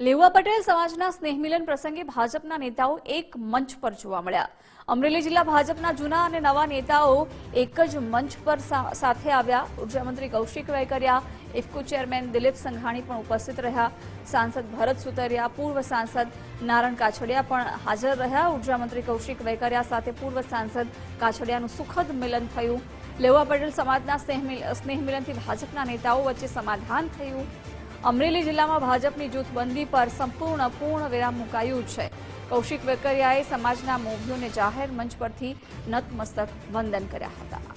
લેવા પટેલ સમાજના સ્નેહમિલન પ્રસંગે ભાજપના નેતાઓ એક મંચ પર જોવા મળ્યા. અમરેલી જિલ્લા ભાજપના જૂના અને નવા નેતાઓ એક જ મંચ પર સાથે આવ્યા. ઉર્જામંત્રી કૌશિક વેકરિયા ઇફકો ચેરમેન દિલીપ સંઘાણી પણ ઉપસ્થિત રહ્યા. સાંસદ ભરત સુતરિયા, પૂર્વ સાંસદ નારણ કાછડિયા પણ હાજર રહ્યા. ઉર્જામંત્રી કૌશિક વેકરિયા સાથે પૂર્વ સાંસદ કાછડિયાનું સુખદ મિલન થયું. લેવા પટેલ સમાજના સ્નેહમિલ- સ્નેહમિલનથી ભાજપના નેતાઓ વચ્ચે સમાધાન થયું. અમરેલી જિલ્લામાં ભાજપની જૂથબંધી પર સંપૂર્ણ પૂર્ણ વિરામ મુકાયું છે. કૌશિક વેકરિયાએ સમાજના મોભીઓને જાહેર મંચ પરથી નતમસ્તક વંદન કર્યા હતા.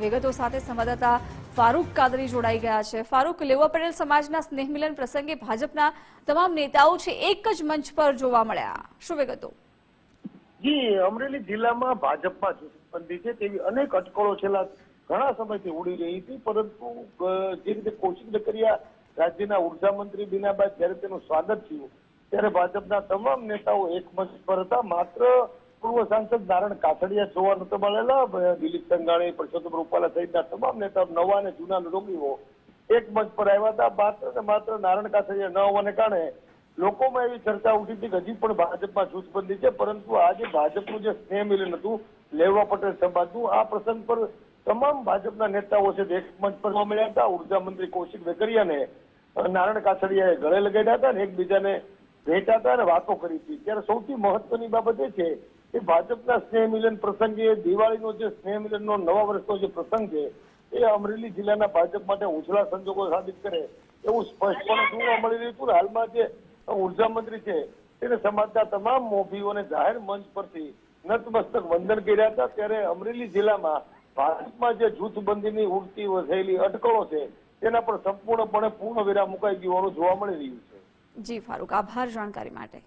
વિગતો સાથે સંવાદદાતા ફારૂક કાદરી જોડાઈ ગયા છે. ફારૂક, લેવા પટેલ સમાજના સ્નેહમિલન પ્રસંગે ભાજપના તમામ નેતાઓ છે, એક જ મંચ પર જોવા મળ્યા. શું વિગતો? અમરેલી જિલ્લામાં ભાજપમાં જૂથબંધી છે, તેવી અનેક અટકળો છેલ્લા ઘણા સમયથી ઉડી રહી હતી, પરંતુ જે રીતે કૌશિક નકરિયા રાજ્યના ઊર્જા મંત્રી બન્યા બાદ જ્યારે તેનું સ્વાગત થયું, ત્યારે ભાજપના તમામ નેતાઓ એક પર હતા. માત્ર પૂર્વ સાંસદ નારણ કાછડિયા જોવા નતા મળેલા દિલીપ સંઘાણી, પરસોત્તમ રૂપાલા સહિતના તમામ નેતાઓ નવા અને જૂના રોગીઓ એક મંચ પર આવ્યા હતા. માત્ર ને માત્ર નારણ કાછડિયા ન હોવાને કારણે લોકોમાં એવી ચર્ચા ઉઠી હતી કે હજી પણ ભાજપમાં જૂથબંધી છે, પરંતુ આજે ભાજપનું જે સ્નેહ મિલન હતું, લેવા પટેલ સમાજનું આ પ્રસંગ પર તમામ ભાજપના નેતાઓ છે એક મંચ પર મળ્યા હતા. ઊર્જા મંત્રી કૌશિક વેકરિયાને નારાયણ કાછડિયાએ ગળે લગાડ્યા હતા અને એકબીજાને ભેટ્યા હતા અને વાતો કરી હતી. ત્યારે સૌથી મહત્વની બાબત એ છે કે ભાજપના સ્નેહ મિલન પ્રસંગે, દિવાળીનો જે સ્નેહ મિલનનો નવા વર્ષનો જે પ્રસંગ છે, એ અમરેલી જિલ્લાના ભાજપ માટે ઉછળા સંજોગો સાબિત કરે એવું સ્પષ્ટપણે જોવા મળી રહ્યું હતું. હાલમાં જે ઊર્જા મંત્રી છે, તેને સમાજના તમામ મોભીઓને જાહેર મંચ પરથી નતમસ્તક વંદન કર્યા હતા. ત્યારે અમરેલી જિલ્લામાં ભાજપમાં જે જૂથબંધીની ઉડતી થયેલી અટકળો છે, તેના પર સંપૂર્ણપણે પૂર્ણ વિરામ મુકાઈ ગયું જોવા મળી રહ્યું છે. જી, ફારૂક, આભાર જાણકારી માટે.